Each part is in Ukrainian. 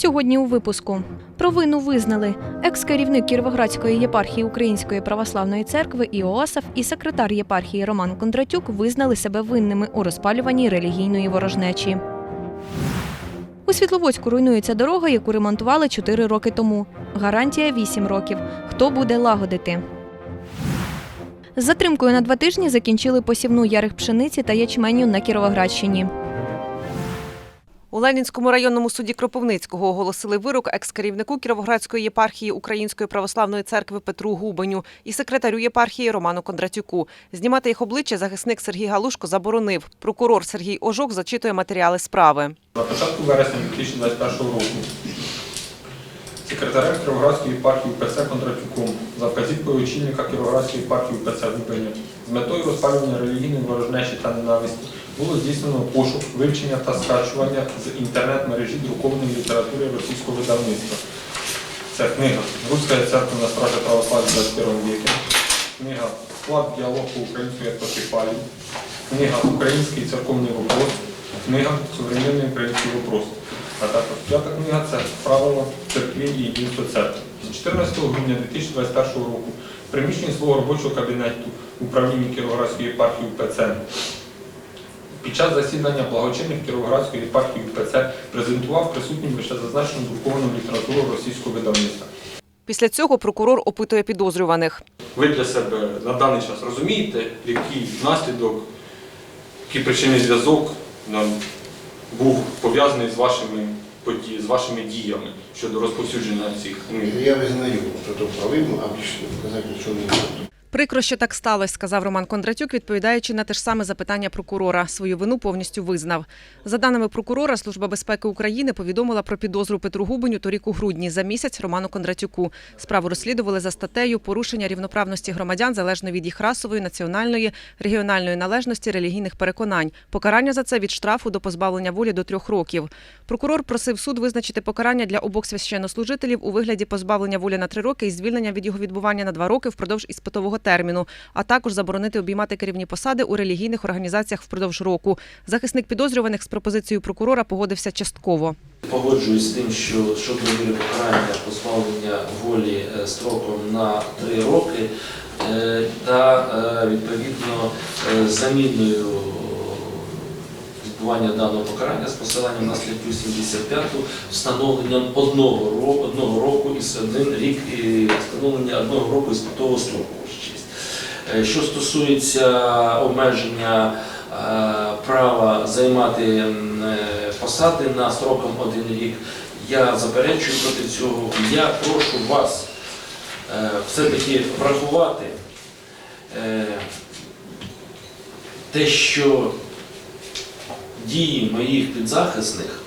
Сьогодні у випуску про вину визнали екс-керівник Кіровоградської єпархії Української православної церкви Іоасаф і секретар єпархії Роман Кондратюк визнали себе винними у розпалюванні релігійної ворожнечі. У Світловодську руйнується дорога, яку ремонтували 4 роки тому. Гарантія 8 років. Хто буде лагодити? З затримкою на два тижні закінчили посівну ярих пшениці та ячменю на Кіровоградщині. У Ленінському районному суді Кропивницького оголосили вирок екс-керівнику Кіровоградської єпархії Української православної церкви Петру Губаню і секретарю єпархії Роману Кондратюку. Знімати їх обличчя захисник Сергій Галушко заборонив. Прокурор Сергій Ожок зачитує матеріали справи. На початку вересня 2021 року секретарем Кіровоградської єпархії УПЦ Кондратюком за вказівкою очільника Кіровоградської єпархії УПЦ Губеня з метою розпалювання релігійної ворожнечі та ненависті було здійснено пошук, вивчення та скачування з інтернет-мережі друкованої літератури російського видавництва. Це книга Руська церква на стражі православ'я в 21 веке, книга Склад діалог по української автокефалії, книга Український церковний вопрос, книга Современний український вопрос. А також п'ята книга це правила церкві і єдинство церкви. З 14 грудня 2021 року приміщенні свого робочого кабінету управління Кіровоградської єпархії УПЦ під час засідання благочинних Кіровоградської єпархії УПЦ презентував присутнім лише зазначену друковану літературу російського видавництва. Після цього прокурор опитує підозрюваних. Ви для себе на даний час розумієте, який наслідок, який причинний зв'язок був пов'язаний з вашими подіями, з вашими діями щодо розповсюдження цих книг? Я визнаю, що то правильно, а більше казати нічого не буду. Прикро, що так сталося, сказав Роман Кондратюк, відповідаючи на те ж саме запитання прокурора. Свою вину повністю визнав. За даними прокурора, Служба безпеки України повідомила про підозру Петру Губеню торік у грудні за місяць Роману Кондратюку. Справу розслідували за статтею порушення рівноправності громадян залежно від їх расової, національної, регіональної належності, релігійних переконань. Покарання за це від штрафу до позбавлення волі до трьох років. Прокурор просив суд визначити покарання для обох священнослужителів у вигляді позбавлення волі на три роки і звільнення від його відбування на два роки впродовж іспитового терміну, а також заборонити обіймати керівні посади у релігійних організаціях впродовж року. Захисник підозрюваних з пропозицією прокурора погодився частково. Погоджуюсь з тим, що щодо вибору покарання позбавлення волі е, строком на три роки е, та е, відповідно заміною відбування даного покарання з посиланням на статтю 75 встановленням одного року, одного року із один рік і встановлення одного року із того строку. Е, Що стосується обмеження е, права займати е, посади на строком один рік, я заперечую проти цього. Я прошу вас все-таки врахувати те, що дії моїх підзахисних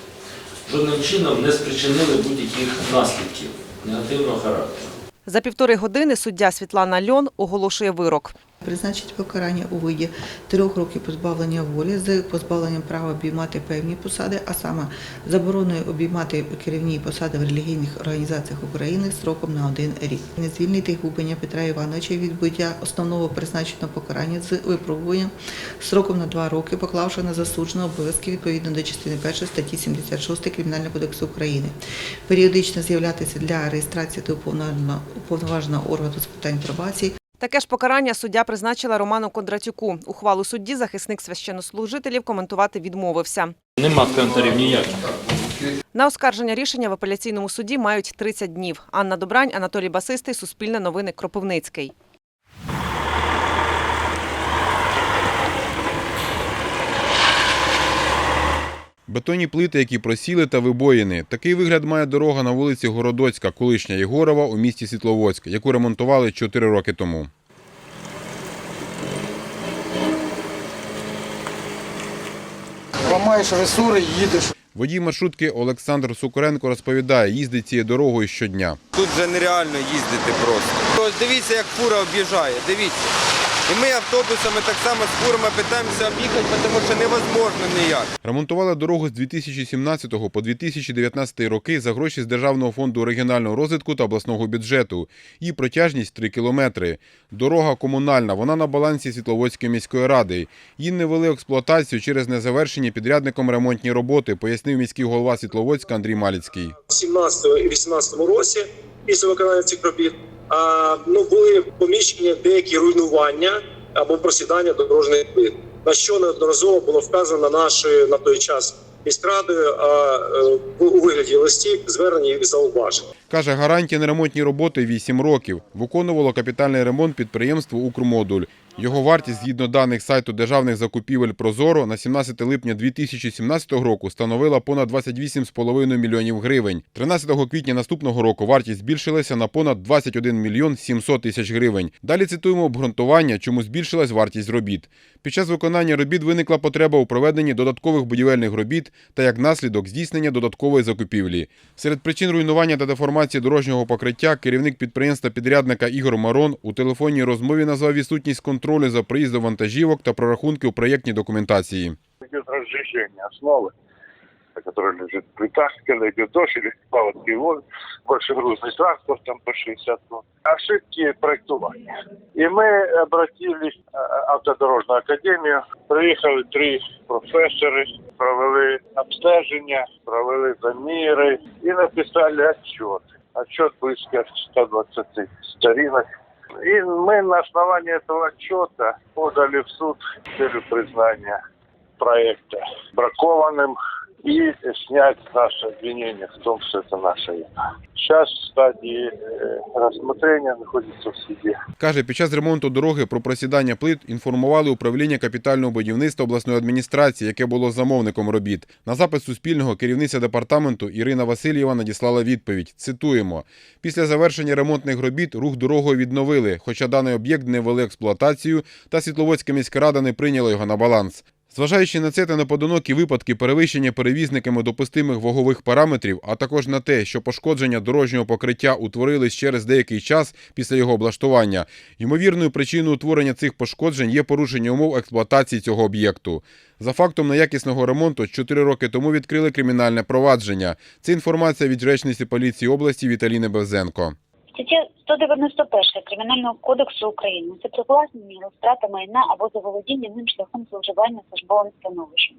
жодним чином не спричинили будь-яких наслідків негативного характеру. За півтори години суддя Світлана Льон оголошує вирок. Призначить покарання у виді трьох років позбавлення волі з позбавленням права обіймати певні посади, а саме забороною обіймати керівні посади в релігійних організаціях України строком на один рік. Не звільнити губення Петра Івановича від відбуття основного призначеного покарання з випробуванням строком на два роки, поклавши на засудженого обов'язки відповідно до частини 1 статті 76 Кримінального кодексу України. Періодично з'являтися для реєстрації до уповноваженого органу з питань пробації Таке ж покарання суддя призначила Роману Кондратюку. Ухвалу судді захисник священнослужителів коментувати відмовився. Нема коментарів ніяких. На оскарження рішення в апеляційному суді мають 30 днів. Анна Добрань, Анатолій Басистий, Суспільне новини, Кропивницький. Бетонні плити, які просіли та вибоїни. Такий вигляд має дорога на вулиці Городоцька, колишня Єгорова у місті Світловодськ, яку ремонтували 4 роки тому. ламаєш ресури, і їдеш. Водій маршрутки Олександр Сукоренко розповідає, їздить цією дорогою щодня. Тут вже нереально їздити просто. Ось дивіться, як фура об'їжджає, дивіться. І ми автобусами так само з фурами питаємося об'їхати, тому що невозможно ніяк. Ремонтували дорогу з 2017 по 2019 роки за гроші з Державного фонду регіонального розвитку та обласного бюджету. Її протяжність 3 кілометри. Дорога комунальна, вона на балансі Світловодської міської ради. Її не вели експлуатацію через незавершені підрядником ремонтні роботи, пояснив міський голова Світловодська Андрій Маліцький. 17 і 18 році після виконання цих робіт ну, були поміщені деякі руйнування або просідання дорожньої плит, на що неодноразово було вказано нашою на той час міськрадою а, е, у вигляді листів, звернення і зауважень. Каже, гарантія на ремонтні роботи 8 років. Виконувало капітальний ремонт підприємство «Укрмодуль». Його вартість, згідно даних сайту державних закупівель «Прозоро», на 17 липня 2017 року становила понад 28,5 мільйонів гривень. 13 квітня наступного року вартість збільшилася на понад 21 мільйон 700 тисяч гривень. Далі цитуємо обґрунтування, чому збільшилась вартість робіт. Під час виконання робіт виникла потреба у проведенні додаткових будівельних робіт та як наслідок здійснення додаткової закупівлі. Серед причин руйнування та деформації дорожнього покриття керівник підприємства-підрядника Ігор Марон у телефонній розмові назвав відсутність контролю за проїздом вантажівок та прорахунки у проєктній документації. идет разжижение основы, на которой лежит плита, когда идет дождь или паводки, вот, большегрузный транспорт там по 60 тонн. Ошибки проектирования. И мы обратились в автодорожную академию, приїхали три професори, провели обстеження, провели заміри і написали отчет. Отчет близко 120 сторінок. И мы на основании этого отчета подали в суд с целью признания проекта бракованным и снять наше обвинение в том, что это наша вина. Сейчас в стадии э, рассмотрения находится в суде. Каже, під час ремонту дороги про просідання плит інформували управління капітального будівництва обласної адміністрації, яке було замовником робіт. На запит Суспільного керівниця департаменту Ірина Васильєва надіслала відповідь. Цитуємо: після завершення ремонтних робіт рух дорогою відновили, хоча даний об'єкт не вели експлуатацію, та Світловодська міська рада не прийняла його на баланс. Зважаючи на це та неподонокі випадки перевищення перевізниками допустимих вагових параметрів, а також на те, що пошкодження дорожнього покриття утворились через деякий час після його облаштування, ймовірною причиною утворення цих пошкоджень є порушення умов експлуатації цього об'єкту. За фактом неякісного ремонту 4 роки тому відкрили кримінальне провадження. Це інформація від речниці поліції області Віталіни Бевзенко. Стаття 191 Кримінального кодексу України це привласнення втрата майна або заволодіння ним шляхом зловживання службовим становищем.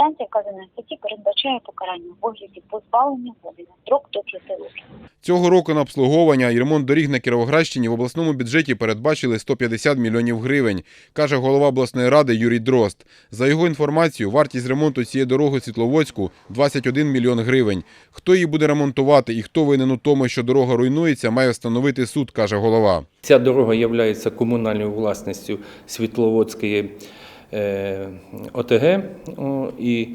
Санкція вказаної статті передбачає покарання в вигляді позбавлення волі на строк до 5 років. Цього року на обслуговування і ремонт доріг на Кіровоградщині в обласному бюджеті передбачили 150 мільйонів гривень, каже голова обласної ради Юрій Дрозд. За його інформацією, вартість ремонту цієї дороги Світловодську – 21 мільйон гривень. Хто її буде ремонтувати і хто винен у тому, що дорога руйнується, має встановити суд, каже голова. Ця дорога є комунальною власністю Світловодської ОТГ і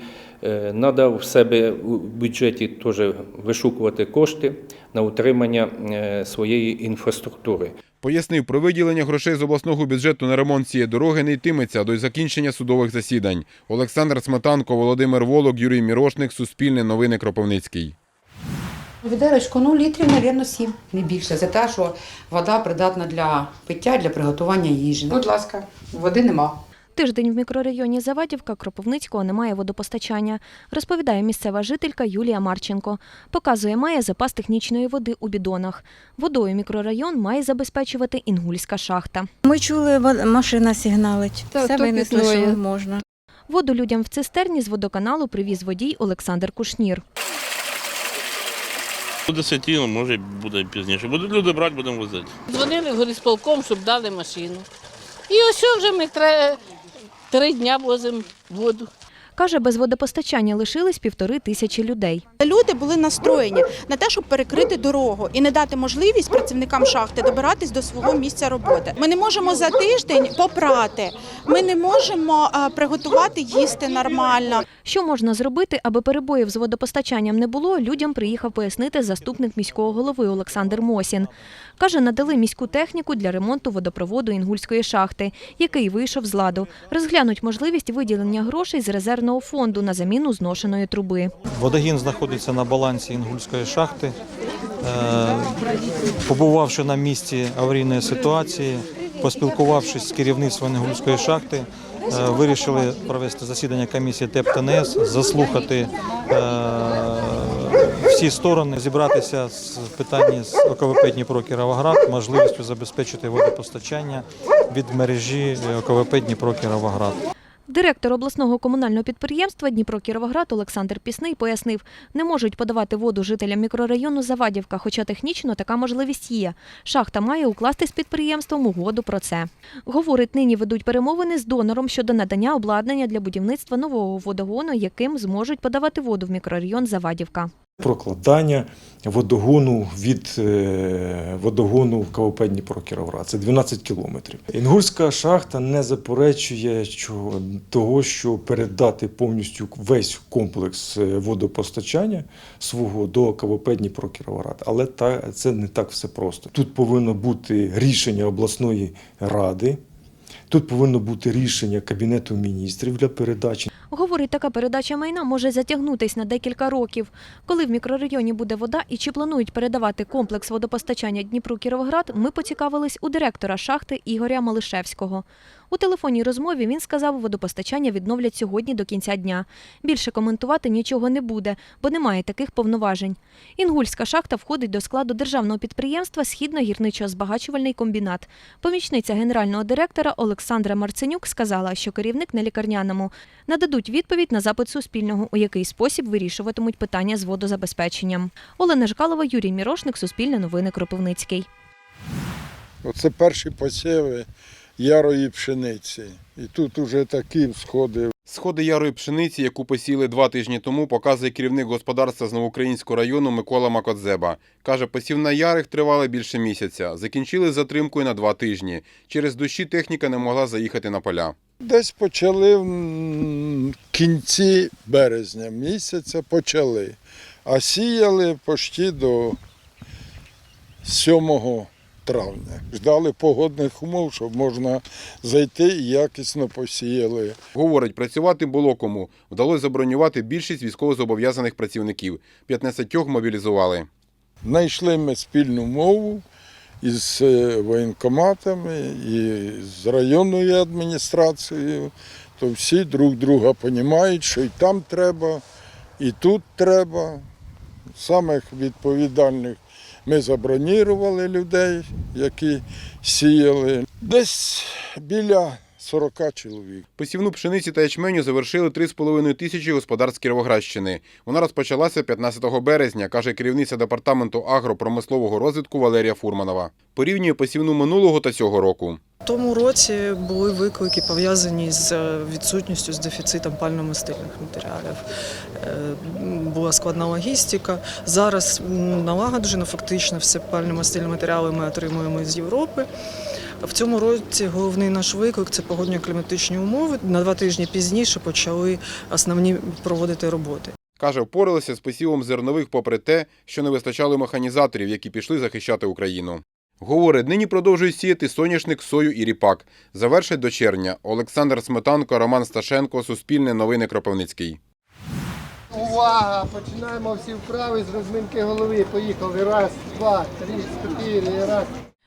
треба в себе у бюджеті теж вишукувати кошти на утримання е, своєї інфраструктури. Пояснив, про виділення грошей з обласного бюджету на ремонт цієї дороги не йтиметься до закінчення судових засідань. Олександр Сметанко, Володимир Волок, Юрій Мірошник, Суспільне новини Кропивницький. Відерочку, ну літрів, мабуть, сім, не більше. За те, що вода придатна для пиття, для приготування їжі. Будь ласка, води нема. Тиждень в мікрорайоні Завадівка Кропивницького немає водопостачання, розповідає місцева жителька Юлія Марченко. Показує, має запас технічної води у бідонах. Водою мікрорайон має забезпечувати інгульська шахта. Ми чули, машина сигналить. Так, Все винесли, що можна. Воду людям в цистерні з водоканалу привіз водій Олександр Кушнір. Буде святіло, може буде пізніше. Будуть люди брати, будемо возити. Дзвонили в горісполком, щоб дали машину. І ось вже ми тре- три дня возимо воду. Каже, без водопостачання лишились півтори тисячі людей. Люди були настроєні на те, щоб перекрити дорогу і не дати можливість працівникам шахти добиратись до свого місця роботи. Ми не можемо за тиждень попрати. Ми не можемо а, приготувати їсти нормально. Що можна зробити, аби перебоїв з водопостачанням не було, людям приїхав пояснити заступник міського голови Олександр Мосін. Каже, надали міську техніку для ремонту водопроводу Інгульської шахти, який вийшов з ладу. Розглянуть можливість виділення грошей з резервного фонду на заміну зношеної труби. Водогін знаходиться на балансі Інгульської шахти. Е, Побувавши на місці аварійної ситуації, поспілкувавшись з керівництвом Інгульської шахти, е, вирішили провести засідання комісії ТЕП ТНС, заслухати е, всі сторони, зібратися з питання з ОКВП Дніпро Кіровоград, можливістю забезпечити водопостачання від мережі ОКВП Дніпро Кіровоград. Директор обласного комунального підприємства Дніпро Кіровоград Олександр Пісний пояснив, не можуть подавати воду жителям мікрорайону Завадівка, хоча технічно така можливість є. Шахта має укласти з підприємством угоду про це. Говорить, нині ведуть перемовини з донором щодо надання обладнання для будівництва нового водогону, яким зможуть подавати воду в мікрорайон Завадівка. Прокладання водогону від е, водогону КВП Дніпро Кіровоград. Це 12 кілометрів. Інгульська шахта не заперечує того, що передати повністю весь комплекс е, водопостачання свого до КВП Дніпро Кіровоград. Але це не так все просто. Тут повинно бути рішення обласної ради. Тут повинно бути рішення Кабінету міністрів для передачі. Говорить, така передача майна може затягнутись на декілька років. Коли в мікрорайоні буде вода і чи планують передавати комплекс водопостачання Дніпру Кіровоград, ми поцікавились у директора шахти Ігоря Малишевського. У телефонній розмові він сказав, водопостачання відновлять сьогодні до кінця дня. Більше коментувати нічого не буде, бо немає таких повноважень. Інгульська шахта входить до складу державного підприємства Східно-гірничо-збагачувальний комбінат. Помічниця генерального директора Олександра Марценюк сказала, що керівник на лікарняному нададуть відповідь на запит Суспільного, у який спосіб вирішуватимуть питання з водозабезпеченням. Олена Жкалова, Юрій Мірошник, Суспільне новини Кропивницький. Оце перші посіви ярої пшениці. І тут уже такі всходи. Сходи ярої пшениці, яку посіяли два тижні тому, показує керівник господарства з Новоукраїнського району Микола Макодзеба. Каже, посів на ярих тривали більше місяця. Закінчили з затримкою на два тижні. Через дощі техніка не могла заїхати на поля. Десь почали в кінці березня місяця почали. А сіяли почти до 7 травня. Ждали погодних умов, щоб можна зайти і якісно посіяли. Говорить, працювати було кому. Вдалося забронювати більшість військовозобов'язаних працівників. 15 мобілізували. Знайшли ми спільну мову із е, воєнкоматами і з районною адміністрацією. То всі друг друга розуміють, що і там треба, і тут треба. Самих відповідальних ми забронірували людей, які сіяли. Десь біля 40 чоловік. Посівну пшениці та ячменю завершили 3,5 тисячі господарств Кіровоградщини. Вона розпочалася 15 березня, каже керівниця департаменту агропромислового розвитку Валерія Фурманова. Порівнює посівну минулого та цього року. В тому році були виклики пов'язані з е, відсутністю з дефіцитом пально-мастильних матеріалів. Е, Була складна логістика. Зараз налагоджено фактично все пально-мастильні матеріали ми отримуємо з Європи. В цьому році головний наш виклик це погодньо-кліматичні умови. На два тижні пізніше почали основні проводити роботи. Каже, впоралися з посівом зернових попри те, що не вистачало механізаторів, які пішли захищати Україну. Говорить, нині продовжують сіяти соняшник, сою і ріпак. Завершить до червня. Олександр Сметанко, Роман Сташенко, Суспільне новини Кропивницький. Увага! Починаємо всі вправи з розминки голови. Поїхали. Раз, два, три, чотири, раз.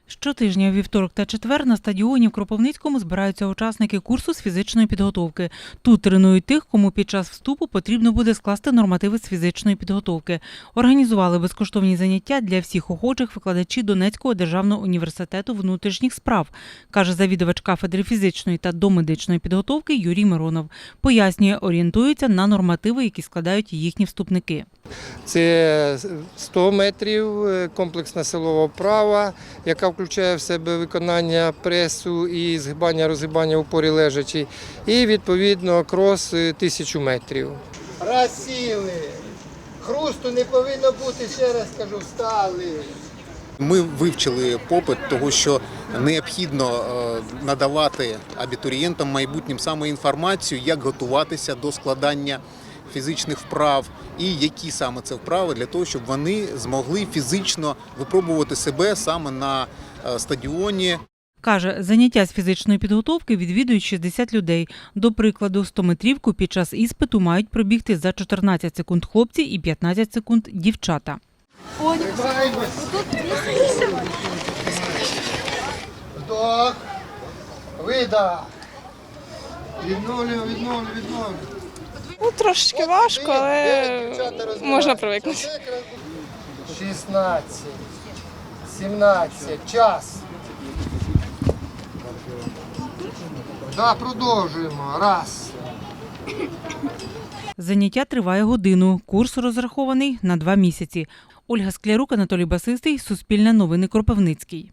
Щотижня вівторок та четвер на стадіоні в Кропивницькому збираються учасники курсу з фізичної підготовки. Тут тренують тих, кому під час вступу потрібно буде скласти нормативи з фізичної підготовки. Організували безкоштовні заняття для всіх охочих викладачі Донецького державного університету внутрішніх справ, каже завідувач кафедри фізичної та домедичної підготовки Юрій Миронов. Пояснює, орієнтуються на нормативи, які складають їхні вступники. Це 100 метрів, е, комплексна силова вправа, яка включає в себе виконання пресу і згибання, розгибання у порі лежачі. І відповідно крос е, 1000 метрів. Разіли. Хрусту не повинно бути, ще раз кажу, встали. Ми вивчили попит того, що необхідно е, надавати абітурієнтам майбутнім саме інформацію, як готуватися до складання фізичних вправ і які саме це вправи для того, щоб вони змогли фізично випробувати себе саме на е, стадіоні. Каже, заняття з фізичної підготовки відвідують 60 людей. До прикладу, 100-метрівку під час іспиту мають пробігти за 14 секунд хлопці і 15 секунд дівчата. Вдох. Видах. Відновлюємо, відновлюємо, відновлюємо. Ну, трошечки важко, але можна привикнути. 16, 17, час. Да, продовжуємо. Раз. Заняття триває годину. Курс розрахований на два місяці. Ольга Склярук, Анатолій Басистий, Суспільне новини Кропивницький.